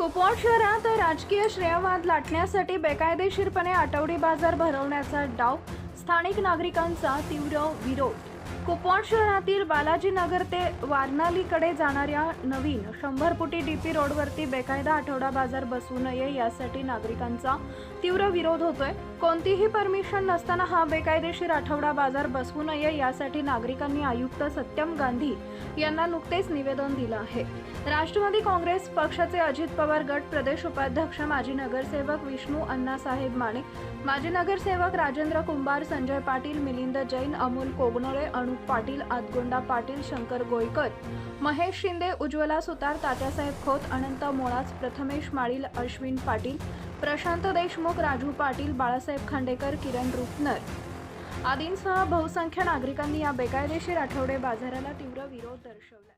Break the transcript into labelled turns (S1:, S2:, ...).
S1: कुपवाड शहरात राजकीय श्रेयवाद लाटण्यासाठी बेकायदेशीरपणे आठवडी बाजार भरवण्याचा डाव स्थानिक नागरिकांचा तीव्र विरोध कुपवाड शहरातील बालाजी नगर ते वारणालीकडे जाणाऱ्या नवीन शंभर फुटी डीपी रोडवरती बेकायदा आठवडा बाजार बसू नये यासाठी नागरिकांचा तीव्र विरोध होतोय. कोणतीही परमिशन नसताना हा बेकायदेशीर आठवडा बाजार बसवू नये यासाठी नागरिकांनी आयुक्त सत्यम गांधी यांना नुकतेच निवेदन दिलं आहे. राष्ट्रवादी काँग्रेस पक्षाचे अजित पवार गट प्रदेश उपाध्यक्ष माजी नगरसेवक विष्णू अण्णासाहेब माने माजी नगरसेवक राजेंद्र कुंभार संजय पाटील मिलिंद जैन अमोल कोगनोळे अनुप पाटील आदगोंडा पाटील शंकर गोयकर महेश शिंदे उज्ज्वला सुतार तात्यासाहेब खोत अनंत मोळाच प्रथमेश माळील अश्विन पाटील प्रशांत देशमुख राजू पाटील बाळासाहेब खांडेकर किरण रुपनर. आदींसह बहुसंख्य नागरिकांनी या बेकायदेशीर आठवडे बाजाराला तीव्र विरोध दर्शवला.